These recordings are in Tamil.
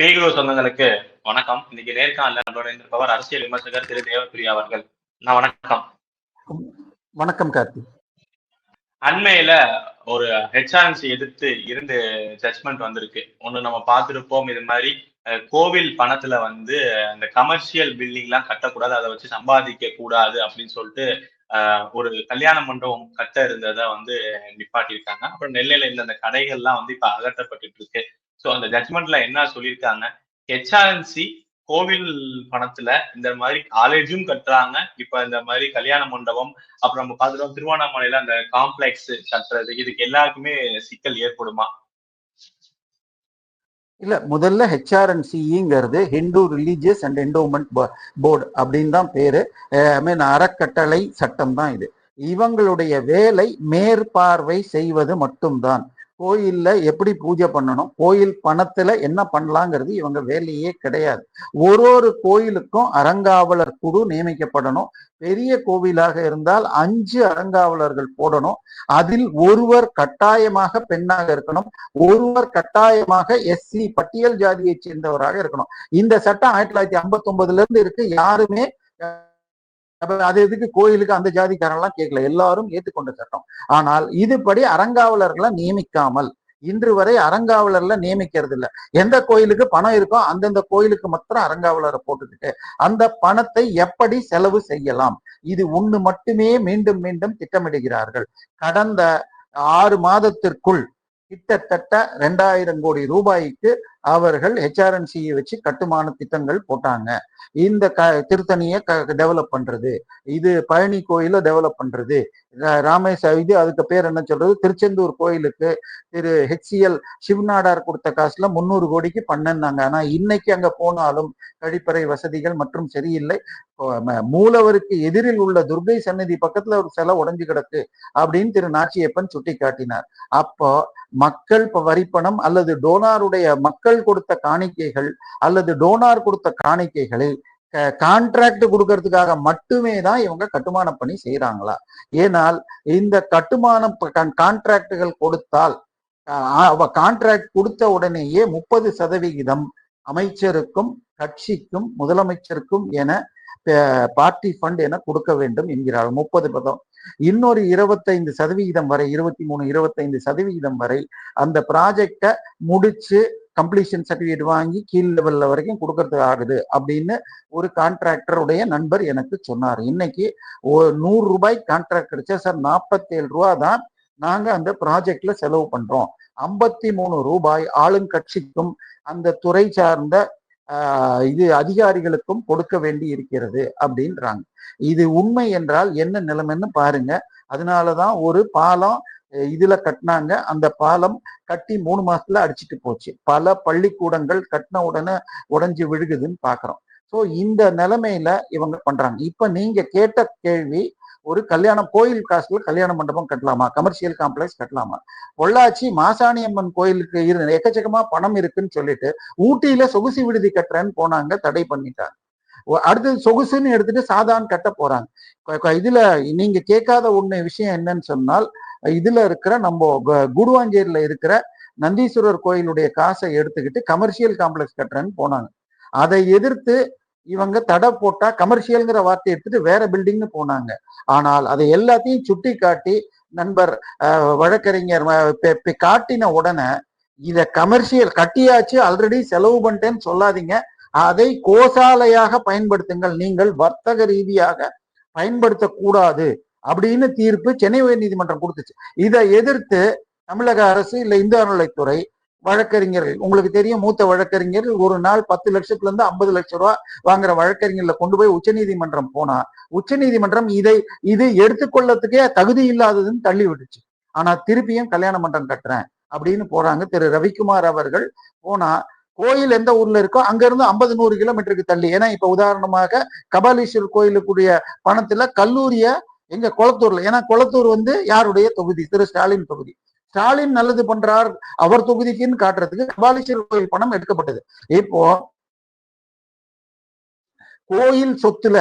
பேகுரு சொந்தங்களுக்கு வணக்கம். இன்னைக்கு நேர்காணல நம்மளோட இருப்பவர் அரசியல் விமர்சகர் திரு தேவப்பிரியா அவர்கள். நான் வணக்கம். வணக்கம் கார்த்தி. அண்மையில ஒரு ஹெச்ஆர்என்சி எதிர்த்து இரண்டு ஜட்மெண்ட் வந்திருக்கு. ஒண்ணு நம்ம பார்த்திருப்போம் இது மாதிரி கோவில் பணத்துல வந்து அந்த கமர்ஷியல் பில்டிங் எல்லாம் கட்டக்கூடாது அதை வச்சு சம்பாதிக்க கூடாது அப்படின்னு சொல்லிட்டு ஒரு கல்யாண மண்டபம் கட்ட இருந்ததை வந்து நிப்பாட்டியிருக்காங்க. அப்புறம் நெல்லையில இந்த அந்த கடைகள்லாம் வந்து இப்ப அகற்றப்பட்டுட்டு இருக்கு. ஸோ அந்த ஜட்மெண்ட்ல என்ன சொல்லியிருக்காங்க? ஹெச்ஆர்என்சி கோவில் பணத்துல இந்த மாதிரி காலேஜும் கட்டுறாங்க. இப்ப இந்த மாதிரி கல்யாண மண்டபம் அப்புறம் நம்ம பார்த்துட்டோம் திருவண்ணாமலையில அந்த காம்ப்ளெக்ஸ் கட்டுறது இதுக்கு எல்லாருக்குமே சிக்கல் ஏற்படுமா? இல்ல முதல்ல ஹெச்ஆர்என்சிங்கிறது Hindu religious and endowment board அப்படின்னு தான் பேரு. ஐ மீன் அறக்கட்டளை சட்டம் தான் இது. இவங்களுடைய வேலை மேற்பார்வை செய்வது மட்டும்தான். கோயில்ல எப்படி பூஜை பண்ணணும்? கோயில் பணத்துல என்ன பண்ணலாங்கிறது இவங்க வேலையே கிடையாது. ஒரு ஒரு கோயிலுக்கும் அறங்காவலர் குழு நியமிக்கப்படணும். பெரிய கோவிலாக இருந்தால் அஞ்சு அறங்காவலர்கள் போடணும். அதில் ஒருவர் கட்டாயமாக பெண்ணாக இருக்கணும். ஒருவர் கட்டாயமாக எஸ்சி பட்டியல் ஜாதியை சேர்ந்தவராக இருக்கணும். இந்த சட்டம் ஆயிரத்தி தொள்ளாயிரத்தி ஐம்பத்தி ஒன்பதுல இருந்து இருக்கு. யாருமே அப்ப அது எதுக்கு? கோயிலுக்கு அந்த ஜாதிக்காரன்லாம் கேட்கல எல்லாரும் ஏற்றுக்கொண்ட சட்டம். ஆனால் இதுபடி அறங்காவலர்களை நியமிக்காமல் இன்று வரை அறங்காவலர்ல நியமிக்கிறது இல்ல எந்த கோயிலுக்கு பணம் இருக்கோ அந்தந்த கோயிலுக்கு மாத்திரம் அறங்காவலரை போட்டுக்கிட்டு அந்த பணத்தை எப்படி செலவு செய்யலாம்? இது ஒண்ணு மட்டுமே மீண்டும் மீண்டும் திட்டமிடுகிறார்கள். கடந்த ஆறு மாதத்திற்குள் கிட்டத்தட்ட ரெண்டாயிரம் கோடி ரூபாய்க்கு அவர்கள் ஹெச்ஆர்என்சியை வச்சு கட்டுமான திட்டங்கள் போட்டாங்க. இந்த க திருத்தணியை டெவலப் பண்றது. இது பழனி கோயிலை டெவலப் பண்றது. ராமேஸ்வர இது அதுக்கு பேர் என்ன சொல்றது? திருச்செந்தூர் கோயிலுக்கு திரு ஹெச்சிஎல் சிவநாடார் கொடுத்த காசுல முந்நூறு கோடிக்கு பண்ணாங்க ஆனா இன்னைக்கு அங்க போனாலும் கழிப்பறை வசதிகள் மற்றும் சரியில்லை. மூலவருக்கு எதிரில் உள்ள துர்கை சன்னதி பக்கத்துல ஒரு சிலை உடைஞ்சு கிடக்கு அப்படின்னு திரு நாச்சியப்பன் சுட்டி காட்டினார் அப்போ மக்கள் வரிப்பணம் அல்லது டோனாருடைய மக்கள் கொடுத்த காணிக்கைகள் அல்லது டோனார் கொடுத்த காணிக்கைகளை கான்ட்ராக்ட் கொடுக்கறதுக்காக மட்டுமே தான் இவங்க கட்டுமான பணி செய்யறாங்களா ஏனால் இந்த கட்டுமான கான்ட்ராக்டுகள் கொடுத்தால் கான்ட்ராக்ட் கொடுத்த உடனேயே முப்பது சதவிகிதம் அமைச்சருக்கும் கட்சிக்கும் முதலமைச்சருக்கும் என பார்ட்டி ஃபண்ட் என கொடுக்க வேண்டும் என்கிறார். முப்பது பதம். இன்னொரு இருபத்தைந்து சதவிகிதம் வரை இருபத்தி மூணு இருபத்தைந்து சதவிகிதம் வரை அந்த ப்ராஜெக்டை முடிச்சு கம்ப்ளீஷன் சர்டிஃபிகேட் வாங்கி கீழ் லெவலில் வரைக்கும் கொடுக்கறதுக்கு ஆகுது அப்படின்னு ஒரு கான்ட்ராக்டருடைய நண்பர் எனக்கு சொன்னார். இன்னைக்கு ஓ நூறு ரூபாய் கான்ட்ராக்ட் கிடைச்சா சார் நாற்பத்தேழு ரூபா தான் நாங்கள் அந்த ப்ராஜெக்ட்ல செலவு பண்றோம். ஐம்பத்தி மூணு ரூபாய் ஆளுங்கட்சிக்கும் அந்த துறை சார்ந்த இது அதிகாரிகளுக்கும் கொடுக்க வேண்டி இருக்கிறது அப்படின்றாங்க. இது உண்மை என்றால் என்ன நிலைமைன்னு பாருங்க. அதனாலதான் ஒரு பாலம் இதுல கட்டினாங்க. அந்த பாலம் கட்டி மூணு மாசத்துல அடிச்சிட்டு போச்சு. பல பள்ளிக்கூடங்கள் கட்டின உடனே உடைஞ்சு விழுகுதுன்னு பாக்குறோம். ஸோ இந்த நிலைமையில இவங்க பண்றாங்க. இப்ப நீங்க கேட்ட கேள்வி ஒரு கல்யாணம் கோயில் காசுல கல்யாண மண்டபம் கட்டலாமா? கமர்ஷியல் காம்ப்ளெக்ஸ் கட்டலாமா? பொள்ளாச்சி மாசாணி அம்மன் கோயிலுக்கு இரு எக்கச்சக்கமா பணம் இருக்குன்னு சொல்லிட்டு ஊட்டியில சொகுசு விடுதி கட்டுறேன்னு போனாங்க தடை பண்ணிட்டாங்க. அடுத்தது சொகுசுன்னு எடுத்துட்டு சாதான் கட்ட போறாங்க. இதுல நீங்க கேட்காத ஒண்ணு விஷயம் என்னன்னு சொன்னால் இதுல இருக்கிற நம்ம குடுவாஞ்சேரியில இருக்கிற நந்தீஸ்வரர் கோயிலுடைய காசை எடுத்துக்கிட்டு கமர்ஷியல் காம்ப்ளெக்ஸ் கட்டுறேன்னு போனாங்க. அதை எதிர்த்து இவங்க தடை போட்டா கமர்ஷியல்ங்கிற வார்த்தையை எடுத்துட்டு வேற பில்டிங்னு போனாங்க. ஆனால் அதை எல்லாத்தையும் சுட்டி காட்டி நண்பர் வழக்கறிஞர் காட்டின உடனே இத கமர்ஷியல் கட்டியாச்சு ஆல்ரெடி செலவு பண்ணிட்டேன்னு சொல்லாதீங்க. அதை கோசாலையாக பயன்படுத்துங்கள். நீங்கள் வர்த்தக ரீதியாக பயன்படுத்தக்கூடாது. அப்படின்னு தீர்ப்பு சென்னை உயர்நீதிமன்றம் கொடுத்துச்சு. இதை எதிர்த்து தமிழக அரசு இல்ல இந்து அறநிலைத்துறை வழக்கறிஞர்கள் உங்களுக்கு தெரியும் மூத்த வழக்கறிஞர் ஒரு நாள் பத்து லட்சத்துல இருந்து ஐம்பது லட்சம் ரூபாய் வாங்குற வழக்கறிஞர்ல கொண்டு போய் உச்சநீதிமன்றம் போனா உச்சநீதிமன்றம் இதை இது எடுத்துக்கொள்ளத்துக்கே தகுதி இல்லாததுன்னு தள்ளி விட்டுச்சு. ஆனா திருப்பியும் கல்யாண மன்றம் கட்டுறேன் அப்படின்னு போறாங்க. திரு. ரவிக்குமார் அவர்கள் போனா கோயில் எந்த ஊர்ல இருக்கோ அங்க இருந்து ஐம்பது நூறு கிலோமீட்டருக்கு தள்ளி. ஏன்னா இப்ப உதாரணமாக கபாலீஸ்வர் கோயிலுக்குரிய பணத்துல கல்லூரிய எங்க குளத்தூர்ல? ஏன்னா குளத்தூர் வந்து யாருடைய தொகுதி? திரு ஸ்டாலின் தொகுதி. ஸ்டாலின் நல்லது பண்றார் அவர் தொகுதிக்குன்னு காட்டுறதுக்கு கபாலீஸ்வரர் கோயில் பணம் எடுக்கப்பட்டது. இப்போ கோயில் சொத்துல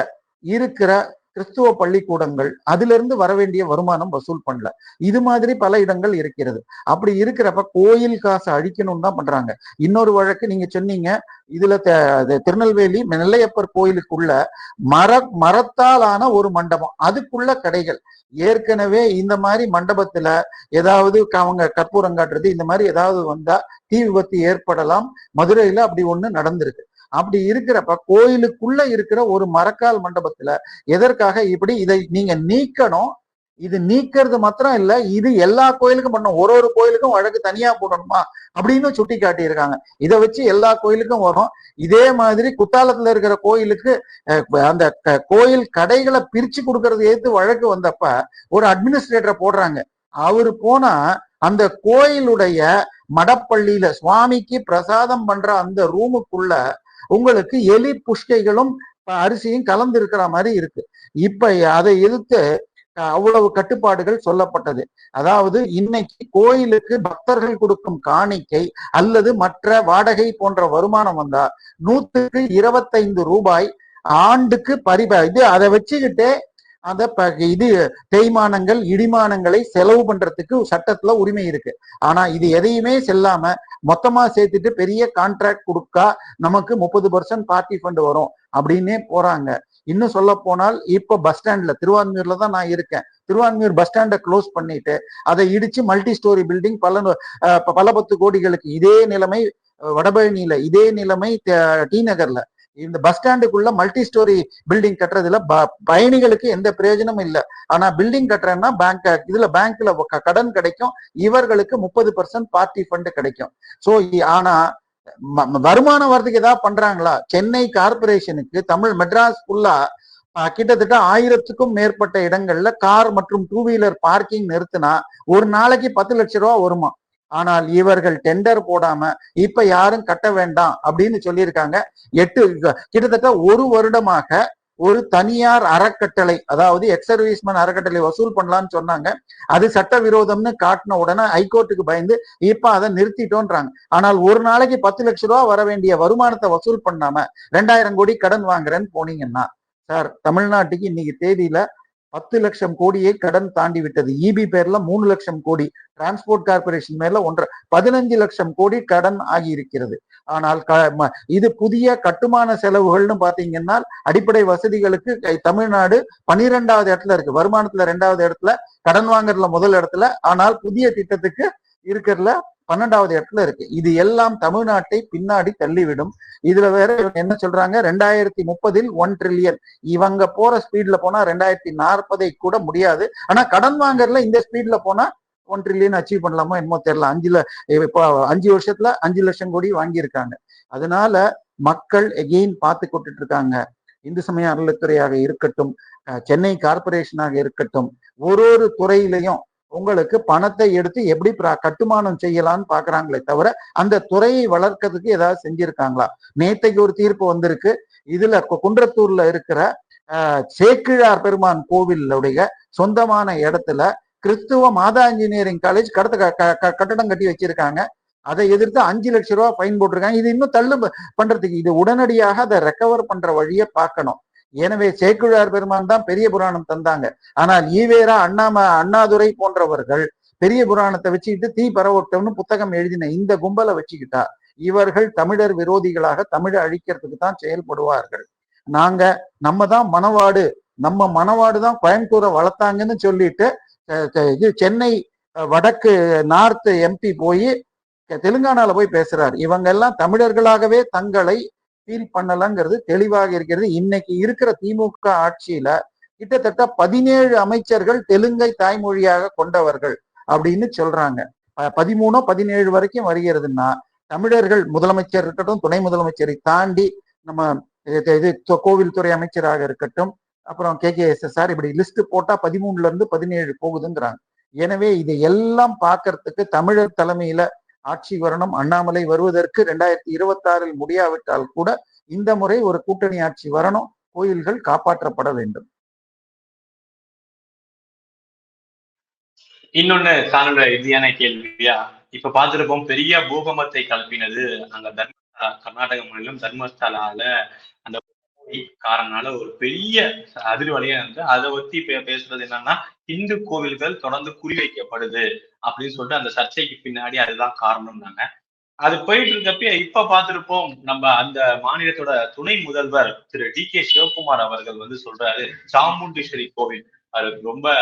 இருக்கிற கிறிஸ்துவ பள்ளிக்கூடங்கள் அதுல இருந்து வர வேண்டிய வருமானம் வசூல் பண்ணல. இது மாதிரி பல இடங்கள் இருக்கிறது. அப்படி இருக்கிறப்ப கோயில் காசை அழிக்கணும் தான் பண்றாங்க. இன்னொரு வழக்கு நீங்க சொன்னீங்க இதுல த- அது திருநெல்வேலி நெல்லையப்பர் கோயிலுக்குள்ள மர மரத்தால் ஆன ஒரு மண்டபம். அதுக்குள்ள கடைகள். ஏற்கனவே இந்த மாதிரி மண்டபத்துல ஏதாவது அவங்க கற்பூரம் காட்டுறது இந்த மாதிரி ஏதாவது வந்தா தீ விபத்து ஏற்படலாம். மதுரையில அப்படி ஒண்ணு நடந்திருக்கு. அப்படி இருக்கிறப்ப கோயிலுக்குள்ள இருக்கிற ஒரு மரக்கால் மண்டபத்துல எதற்காக இப்படி இதை நீங்க நீக்கணும்? இது நீக்கிறது மாத்திரம் இல்ல இது எல்லா கோயிலுக்கும் பண்ணும். ஒரு ஒரு கோயிலுக்கும் வழக்கு தனியா போடணுமா? அப்படின்னு சுட்டி காட்டியிருக்காங்க இதை வச்சு எல்லா கோயிலுக்கும் வரும். இதே மாதிரி குத்தாலத்துல இருக்கிற கோயிலுக்கு அந்த க- கோயில் கடைகளை பிரிச்சு கொடுக்கறது ஏத்து வழக்கு வந்தப்ப ஒரு அட்மினிஸ்ட்ரேட்டரை போடுறாங்க. அவரு போனா அந்த கோயிலுடைய மடப்பள்ளியில சுவாமிக்கு பிரசாதம் பண்ற அந்த ரூமுக்குள்ள உங்களுக்கு எலி புஷ்கைகளும் அரிசியும் கலந்து இருக்கிற மாதிரி இருக்கு. இப்ப அதை எதிர்த்து அவ்வளவு கட்டுப்பாடுகள் சொல்லப்பட்டது. அதாவது இன்னைக்கு கோயிலுக்கு பக்தர்கள் கொடுக்கும் காணிக்கை அல்லது மற்ற வாடகை போன்ற வருமானம் வந்தா நூத்துக்கு இருபத்தைந்து ரூபாய் ஆண்டுக்கு பரிப இது அதை வச்சுக்கிட்டே அந்த ப- இது தேய்மானங்கள் இடிமானங்களை செலவு பண்றதுக்கு சட்டத்துல உரிமை இருக்கு. ஆனா இது எதையுமே செல்லாம மொத்தமா சேர்த்துட்டு பெரிய கான்ட்ராக்ட் கொடுக்கா நமக்கு முப்பது பர்சன்ட் பார்ட்டி ஃபண்ட் வரும் அப்படின்னே போறாங்க. இன்னும் சொல்ல போனால் இப்ப பஸ் ஸ்டாண்ட்ல திருவான்மையூர்ல தான் நான் இருக்கேன். திருவான்மையூர் பஸ் ஸ்டாண்டை க்ளோஸ் பண்ணிட்டு அதை இடிச்சு மல்டி ஸ்டோரி பில்டிங் பல பல பத்து கோடிகளுக்கு இதே நிலைமை வடபழனியில இதே நிலைமை டி நகர்ல. இந்த பஸ் ஸ்டாண்டுக்குள்ள மல்டி ஸ்டோரி பில்டிங் கட்டுறதுல ப- பயணிகளுக்கு எந்த பிரயோஜனமும் இல்ல. ஆனா பில்டிங் கட்டுறேன்னா பேங்க் இதுல பேங்க்ல கடன் கிடைக்கும். இவர்களுக்கு முப்பது பர்சன்ட் பார்ட்டி ஃபண்ட் கிடைக்கும். சோ ஆனா வருமான ம- வருமானம் வர்றதுக்கு ஏதாவது பண்றாங்களா? சென்னை கார்பரேஷனுக்கு தமிழ் மெட்ராஸ் ஃபுல்லா கிட்டத்தட்ட ஆயிரத்துக்கும் மேற்பட்ட இடங்கள்ல கார் மற்றும் டூ வீலர் பார்க்கிங் நிறுத்தினா ஒரு நாளைக்கு பத்து லட்சம் ரூபா வருமா? ஆனால் இவர்கள் டெண்டர் போடாம இப்ப யாரும் கட்ட வேண்டாம் அப்படின்னு சொல்லியிருக்காங்க. எட்டு கிட்டத்தட்ட ஒரு வருடமாக ஒரு தனியார் அறக்கட்டளை அதாவது எக்ஸ் சர்வீஸ்மேன் அறக்கட்டளை வசூல் பண்ணலாம்னு சொன்னாங்க. அது சட்டவிரோதம்னு காட்டின உடனே ஹைகோர்ட்டுக்கு பயந்து இப்ப அதை நிறுத்திட்டோன்றாங்க. ஆனால் ஒரு நாளைக்கு பத்து லட்ச ரூபா வர வேண்டிய வருமானத்தை வசூல் பண்ணாம ரெண்டாயிரம் கோடி கடன் வாங்குறேன்னு போனீங்கன்னா சார் தமிழ்நாட்டுக்கு இன்னைக்கு தேதியில பத்து லட்சம் கோடியை கடன் தாண்டி விட்டது. இபி பேர்ல மூணு லட்சம் கோடி டிரான்ஸ்போர்ட் கார்பரேஷன் மேல ஒன்றரை பதினஞ்சு லட்சம் கோடி கடன் ஆகி இருக்கிறது ஆனால் க- ம- இது புதிய கட்டுமான செலவுகள்னு பாத்தீங்கன்னா அடிப்படை வசதிகளுக்கு தமிழ்நாடு பனிரெண்டாவது இடத்துல இருக்கு. வருமானத்துல ரெண்டாவது இடத்துல கடன் வாங்குறதுல முதல் இடத்துல. ஆனால் புதிய திட்டத்துக்கு இருக்கிறதுல பன்னெண்டாவது இடத்துல இருக்கு. இது எல்லாம் தமிழ்நாட்டை பின்னாடி தள்ளிவிடும். இதுல வேற இவங்க என்ன சொல்றாங்க? ரெண்டாயிரத்தி முப்பதில் ஒன் ட்ரில்லியன் இவங்க போற ஸ்பீட்ல போனா ரெண்டாயிரத்தி நாற்பதை கூட முடியாது. ஆனா கடன் வாங்குறதுல இந்த ஸ்பீட்ல போனா ஒன் ட்ரில்லியன் அச்சீவ் பண்ணலாமோ என்னமோ தெரியல. அஞ்சுல இப்போ அஞ்சு வருஷத்துல அஞ்சு லட்சம் கோடி வாங்கியிருக்காங்க. அதனால மக்கள் எகெயின் பார்த்து கொட்டுட்டு இருக்காங்க. இந்து சமய அறநிலைத்துறையாக இருக்கட்டும் சென்னை கார்பரேஷனாக இருக்கட்டும் ஒரு ஒரு துறையிலையும் உங்களுக்கு பணத்தை எடுத்து எப்படி கட்டுமானம் செய்யலாம்னு பாக்குறாங்களே தவிர அந்த துறையை வளர்க்கறதுக்கு ஏதாவது செஞ்சிருக்காங்களா? நேத்தைக்கு ஒரு தீர்ப்பு வந்திருக்கு. இதுல கு- குன்றத்தூர்ல இருக்கிற அஹ், சேக்கிழார் பெருமான் கோவிலுடைய சொந்தமான இடத்துல கிறிஸ்துவ மாதா இன்ஜினியரிங் காலேஜ் கடத்த க- க- கட்டடம் கட்டி வச்சிருக்காங்க. அதை எதிர்த்து அஞ்சு லட்சம் ரூபாய் ஃபைன் போட்டிருக்காங்க. இது இன்னும் தள்ளு பண்றதுக்கு இது உடனடியாக அதை ரெக்கவர் பண்ற வழியை பார்க்கணும். எனவே சேக்குழார் பெருமான் தான் பெரிய புராணம் தந்தாங்க. ஆனால் ஈவேரா அண்ணாம அண்ணாதுரை போன்றவர்கள் பெரிய புராணத்தை வச்சுக்கிட்டு தீ பரவட்டம்னு புத்தகம் எழுதின இந்த கும்பலை வச்சுக்கிட்டா இவர்கள் தமிழர் விரோதிகளாக தமிழை அழிக்கிறதுக்கு தான் செயல்படுவார்கள். நாங்க நம்ம தான் மணவாடு நம்ம மணவாடு தான் கோயம்புத்தூரை வளர்த்தாங்கன்னு சொல்லிட்டு இது சென்னை வடக்கு நார்த் எம்பி போய் தெலுங்கானால போய் பேசுறாரு. இவங்க எல்லாம் தமிழர்களாகவே தங்களை ஃபீல் பண்ணலங்கிறது தெளிவாக இருக்கிறது. இன்னைக்கு இருக்கிற திமுக ஆட்சியில கிட்டத்தட்ட பதினேழு அமைச்சர்கள் தெலுங்கை தாய்மொழியாக கொண்டவர்கள் அப்படின்னு சொல்றாங்க. ப- பதிமூணோ பதினேழு வரைக்கும் வருகிறதுன்னா தமிழர்கள் முதலமைச்சர் இருக்கட்டும் துணை முதலமைச்சரை தாண்டி நம்ம இது இது அமைச்சராக இருக்கட்டும் அப்புறம் K K S S R இப்படி லிஸ்ட் போட்டா பதிமூணுல இருந்து பதினேழு போகுதுங்கிறாங்க. எனவே இதை எல்லாம் பார்க்கறதுக்கு தமிழர் தலைமையில ஆட்சி வரணும். அண்ணாமலை வருவதற்கு ரெண்டாயிரத்தி இருபத்தி ஆறில் முடியாவிட்டால் கூட இந்த முறை ஒரு கூட்டணி ஆட்சி வரணும். கோயில்கள் காப்பாற்றப்பட வேண்டும். இன்னொன்னு சாரோட இறுதியான கேள்வியா? இப்ப பார்த்திருப்போம் பெரிய பூகம்பத்தை கலப்பினது அங்க தர்மஸ்தலா கர்நாடக மாநிலம் தர்மஸ்தலால அந்த காரனால ஒரு பெரிய அதிர்வலையா இருந்து அதை ஒத்தி பேசுறது என்னன்னா இந்து கோவில்கள் தொடர்ந்து குறிவைக்கப்படுது அப்படின்னு சொல்லிட்டு அந்த சர்ச்சைக்கு பின்னாடி அதுதான் காரணம்னாங்க. அது போயிட்டு இருக்கப்ப இப்ப பார்த்திருப்போம் நம்ம அந்த மாநிலத்தோட துணை முதல்வர் திரு. டி. கே. சிவகுமார் அவர்கள் வந்து சொல்றாரு சாமுண்டீஸ்வரி கோவில். அது ரொம்ப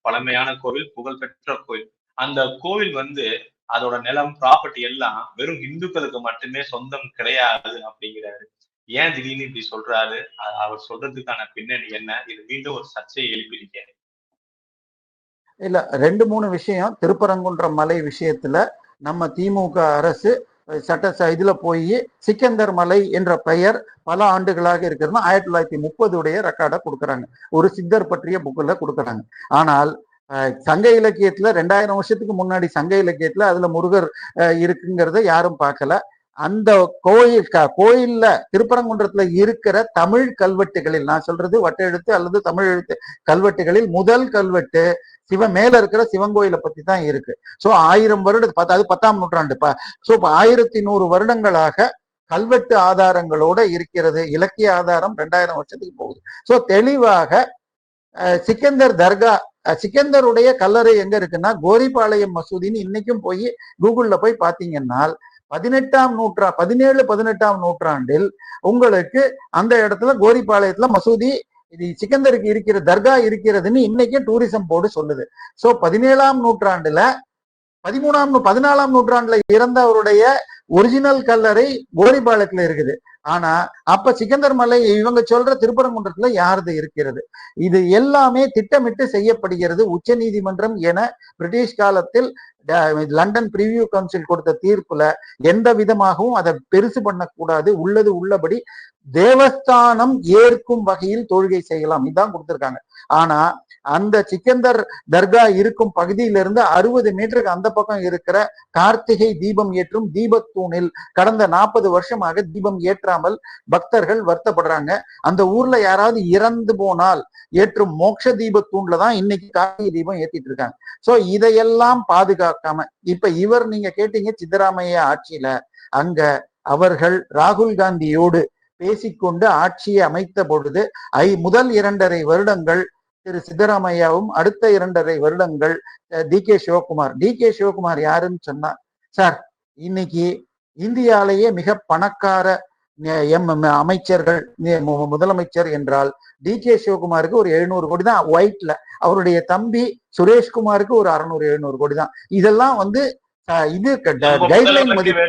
பழமையான கோவில் புகழ்பெற்ற கோவில். அந்த கோவில் வந்து அதோட நிலம் ப்ராப்பர்ட்டி எல்லாம் வெறும் இந்துக்களுக்கு மட்டுமே சொந்தம் கிடையாது அப்படிங்கிறாரு. ஏன் திடீர்னு இப்படி சொல்றாரு? அவர் சொல்றதுக்கான பின்னணி என்ன? இது மீண்டும் ஒரு சர்ச்சையை எழுப்பியிருக்கேன் இல்ல ரெண்டு மூணு விஷயம். திருப்பரங்குன்றம் மலை விஷயத்துல நம்ம திமுக அரசு சட்ட இதுல போய் சிக்கந்தர் மலை என்ற பெயர் பல ஆண்டுகளாக இருக்கிறது ஆயிரத்தி தொள்ளாயிரத்தி முப்பதுடைய ரெக்கார்டை கொடுக்குறாங்க. ஒரு சித்தர் பற்றிய புக்கில் கொடுக்குறாங்க. ஆனால் சங்க இலக்கியத்துல ரெண்டாயிரம் வருஷத்துக்கு முன்னாடி சங்க இலக்கியத்துல அதுல முருகர் அஹ், இருக்குங்கிறத யாரும் பார்க்கல. அந்த கோயில் கோயில்ல திருப்பரங்குன்றத்துல இருக்கிற தமிழ் கல்வெட்டுகளில் நான் சொல்றது வட்ட எழுத்து அல்லது தமிழ் எழுத்து கல்வெட்டுகளில் முதல் கல்வெட்டு சிவ மேல இருக்கிற சிவன் கோயிலை பத்தி தான் இருக்கு. சோ ஆயிரம் வருட அது பத்தாம் நூற்றாண்டு சோ ஆயிரத்தி நூறு வருடங்களாக கல்வெட்டு ஆதாரங்களோட இருக்கிறது. இலக்கிய ஆதாரம் ரெண்டாயிரம் வருஷத்துக்கு போகுது. சோ தெளிவாக சிக்கந்தர் தர்கா சிக்கந்தருடைய கல்லறை எங்க இருக்குன்னா கோரிபாளையம் மசூதின்னு இன்னைக்கும் போய் கூகுள்ல போய் பாத்தீங்கன்னா பதினெட்டாம் நூற்றா பதினேழு பதினெட்டாம் நூற்றாண்டில் உங்களுக்கு அந்த இடத்துல கோரிபாளையத்துல மசூதி இது சிக்கந்தருக்கு இருக்கிற தர்கா இருக்கிறதுன்னு இன்னைக்கும் டூரிசம் போர்டு சொல்லுது. சோ பதினேழாம் நூற்றாண்டுல பதிமூணாம் பதினாலாம் நூற்றாண்டுல இறந்தவருடைய ஒரிஜினல் கல்லறை கோரிபாலத்துல இருக்குது. ஆனா அப்ப சிக்கந்தர் மலை இவங்க சொல்ற திருப்பரங்குன்றத்துல யாரது இருக்கிறது? இது எல்லாமே திட்டமிட்டு செய்யப்படுகிறது உச்ச நீதிமன்றம் என பிரிட்டிஷ் காலத்தில் லண்டன் பிரிவியூ கவுன்சில் கொடுத்த தீர்ப்புல எந்த விதமாகவும் அதை பெருசு பண்ணக்கூடாது. உள்ளது உள்ளபடி தேவஸ்தானம் ஏற்கும் வகையில் தொழுகை செய்யலாம். இதான் கொடுத்திருக்காங்க. ஆனா அந்த சிக்கந்தர் தர்கா இருக்கும் பகுதியிலிருந்து அறுபது மீட்டருக்கு அந்த பக்கம் இருக்கிற கார்த்திகை தீபம் ஏற்றும் தீபத்தூணில் கடந்த நாற்பது வருஷமாக தீபம் ஏற்றாமல் பக்தர்கள் வருத்தப்படுறாங்க. அந்த ஊர்ல யாராவது இறந்து போனால் ஏற்றும் மோட்ச தீபத்தூண்ல தான் இன்னைக்கு கார்த்திகை தீபம் ஏத்திட்டு இருக்காங்க. சோ இதையெல்லாம் பாதுகாக்காம இப்ப இவர் நீங்க கேட்டீங்க சித்தராமையா ஆட்சியில அங்க அவர்கள் ராகுல் காந்தியோடு பேசிக்கொண்டு ஆட்சியை அமைத்த பொழுது ஐ முதல் இரண்டரை வருடங்கள் திரு சித்தராமையாவும் அடுத்த இரண்டரை வருடங்கள் D K Shivakumar. D K Shivakumar யாருன்னு சொன்னா சார் இன்னைக்கு இந்தியாலேயே மிக பணக்கார எம் அமைச்சர்கள் முதலமைச்சர் என்றால் டி கே சிவகுமாருக்கு ஒரு எழுநூறு கோடி தான். ஒயிட்ல அவருடைய தம்பி சுரேஷ்குமாருக்கு ஒரு அறுநூறு எழுநூறு கோடி தான். இதெல்லாம் வந்து இது கைட்லைன் மதிப்பு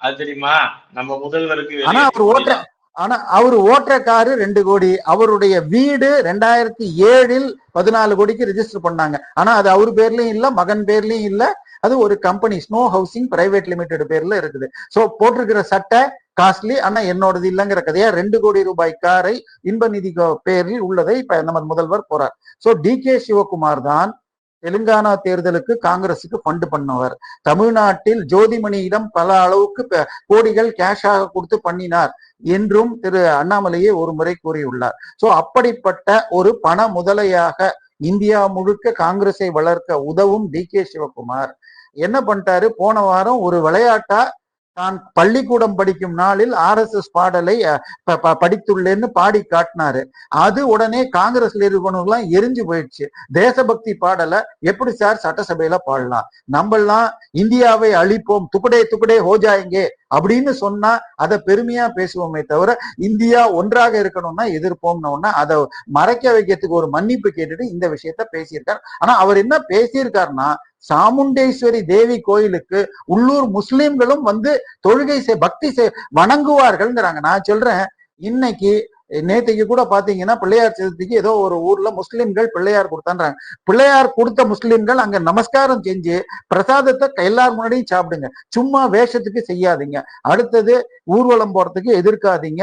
அது தெரியுமா? நம்ம முதல்வருக்கு ஆனா அவர் தான். ஆனா அவர் ஓட்டுற காரு ரெண்டு கோடி அவருடைய வீடு ரெண்டாயிரத்தி ஏழில் பதினாலு கோடிக்கு ரெஜிஸ்டர் பண்ணாங்க. ஆனா அது அவர் பேர்லயும் இல்ல மகன் பேர்லயும் இல்ல. அது ஒரு company snow housing private limited பேர்ல இருக்குது. சோ போட்டிருக்கிற சட்டை காஸ்ட்லி ஆனா என்னோடது இல்லைங்கிற கதையா ரெண்டு கோடி ரூபாய் காரை இன்ப நிதி பேரில் உள்ளதை இப்ப நம்ம முதல்வர் போறார். சோ டி கே சிவகுமார் தான் தெலுங்கானா தேர்தலுக்கு காங்கிரசுக்கு ஃபண்ட் பண்ணவர். தமிழ்நாட்டில் ஜோதிமணியிடம் பல அளவுக்கு கோடிகள் கேஷாக கொடுத்து பண்ணினார் என்றும் திரு அண்ணாமலையே ஒரு முறை கூறியுள்ளார். சோ அப்படிப்பட்ட ஒரு பண முதலையாக இந்தியா முழுக்க காங்கிரஸை வளர்க்க உதவும் டி கே சிவகுமார். என்ன பண்ணிட்டாரு? போன வாரம் ஒரு விளையாட்டா தான் பள்ளிக்கூடம் படிக்கும் நாளில் ஆர் எஸ் எஸ் பாடலை படித்துள்ளேன்னு பாடி காட்டினாரு. அது உடனே காங்கிரஸ்ல இருக்கவனுக்குலாம் எரிஞ்சு போயிடுச்சு. தேசபக்தி பாடலை எப்படி சார் சட்டசபையில பாடலாம்? நம்மெல்லாம் இந்தியாவை அழிப்போம் துக்குடே துக்குடே ஹோஜாயங்கே அப்படின்னு சொன்னா அதை பெருமையா பேசுவோமே தவிர இந்தியா ஒன்றாக இருக்கணும்னா எதிர்ப்போம்னு அதை மறைக்க வைக்கிறதுக்கு ஒரு மன்னிப்பு கேட்டுட்டு இந்த விஷயத்த பேசியிருக்காரு. ஆனா அவர் என்ன பேசியிருக்காருன்னா சாமுண்டேஸ்வரி தேவி கோயிலுக்கு உள்ளூர் முஸ்லிம்களும் வந்து தொழுகை செய் பக்தி செய் வணங்குவார்கள்ங்கிறாங்க. நான் சொல்றேன் இன்னைக்கு நேத்தைக்கு கூட பாத்தீங்கன்னா பிள்ளையார் சதுர்த்திக்கு ஏதோ ஒரு ஊர்ல முஸ்லிம்கள் பிள்ளையார் கொடுத்தான்றாங்க. பிள்ளையார் கொடுத்த முஸ்லிம்கள் அங்க நமஸ்காரம் செஞ்சு பிரசாதத்தை எல்லார் முன்னாடியும் சாப்பிடுங்க. சும்மா வேஷத்துக்கு செய்யாதீங்க. அடுத்தது ஊர்வலம் போறதுக்கு எதிர்க்காதீங்க.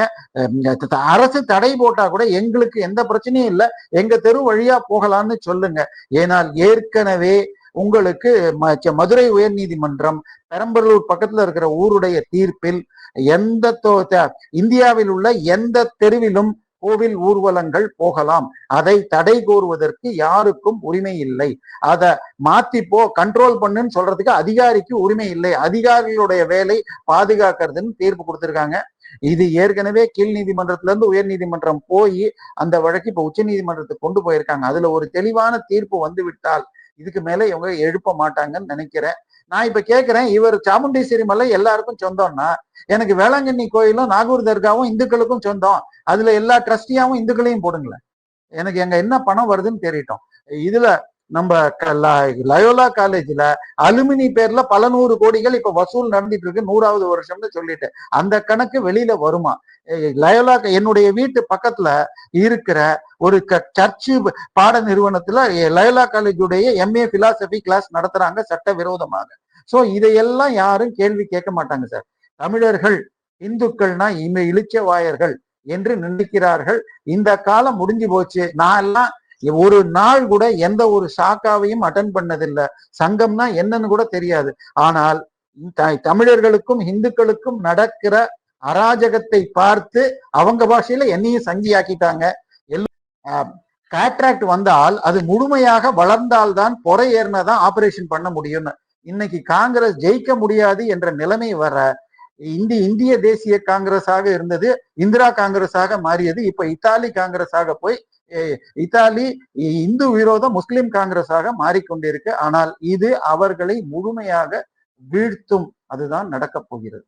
அரசு தடை போட்டா கூட எங்களுக்கு எந்த பிரச்சனையும் இல்லை. எங்க தெரு வழியா போகலான்னு சொல்லுங்க. ஏனால் ஏற்கனவே உங்களுக்கு மதுரை உயர் மதுரை உயர்நீதிமன்றம் பெரம்பலூர் பக்கத்துல இருக்கிற ஊருடைய தீர்ப்பில் எந்த இந்தியாவில் உள்ள எந்த தெருவிலும் கோவில் ஊர்வலங்கள் போகலாம். அதை தடை கோருவதற்கு யாருக்கும் உரிமை இல்லை. அதை மாத்திப்போ கண்ட்ரோல் பண்ணுன்னு சொல்றதுக்கு அதிகாரிக்கு உரிமை இல்லை. அதிகாரிகளுடைய வேலை பாதுகாக்கிறதுன்னு தீர்ப்பு கொடுத்திருக்காங்க. இது ஏற்கனவே கீழ் நீதிமன்றத்துல இருந்து உயர் நீதிமன்றம் போய் அந்த வழக்கு இப்ப உச்ச நீதிமன்றத்துக்கு கொண்டு போயிருக்காங்க. அதுல ஒரு தெளிவான தீர்ப்பு வந்து விட்டால் இதுக்கு மேல இவங்க எழுப்ப மாட்டாங்கன்னு நினைக்கிறேன். நான் இப்ப கேக்குறேன் இவர் சாமுண்டீஸ்வரி மலை எல்லாருக்கும் சொந்தம்னா எனக்கு வேளாங்கண்ணி கோயிலும் நாகூர் தர்காவும் இந்துக்களுக்கும் சொந்தம். அதுல எல்லா ட்ரஸ்டியாவும் இந்துக்களையும் போடுங்களேன். எனக்கு எங்க என்ன பணம் வருதுன்னு தெரியட்டும் இதுல நம்ம க- லயோலா காலேஜ்ல அலுமினி பேர்ல பல நூறு கோடிகள் இப்ப வசூல் நடந்துட்டு இருக்கு. நூறாவது வருஷம்னு சொல்லிட்டு. அந்த கணக்கு வெளியில வருமா? லயோலா என்னுடைய வீட்டு பக்கத்துல இருக்கிற ஒரு க- சர்ச்சு பாட நிறுவனத்துல லயோலா காலேஜுடைய எம்ஏ பிலாசபி கிளாஸ் நடத்துறாங்க சட்ட விரோதமாக சோ இதையெல்லாம் யாரும் கேள்வி கேட்க மாட்டாங்க சார். தமிழர்கள் இந்துக்கள்னா இம இளிச்சவாயர்கள் என்று நினைக்கிறார்கள். இந்த காலம் முடிஞ்சு போச்சு. நான் எல்லாம் ஒரு நாள் கூட எந்த ஒரு சாக்காவையும் அட்டன் பண்ணதில்லை. சங்கம்னா என்னன்னு கூட தெரியாது. ஆனால் த- தமிழர்களுக்கும் இந்துக்களுக்கும் நடக்கிற அராஜகத்தை பார்த்து அவங்க பாஷையில என்னையும் சங்கியாக்கிட்டாங்க. காட்ராக்ட் வந்தால் அது முழுமையாக வளர்ந்தால்தான் பொறை ஏறினதான் ஆபரேஷன் பண்ண முடியும்னு. இன்னைக்கு காங்கிரஸ் ஜெயிக்க முடியாது என்ற நிலைமை வர இந்தி இந்திய தேசிய காங்கிரஸாக இருந்தது இந்திரா காங்கிரஸாக மாறியது இப்ப இத்தாலி காங்கிரஸாக போய் இத்தாலி இந்து விரோத முஸ்லிம் காங்கிரஸாக மாறிக்கொண்டிருக்கு. ஆனால் இது அவர்களை முழுமையாக வீழ்த்தும். அதுதான் நடக்கப் போகிறது.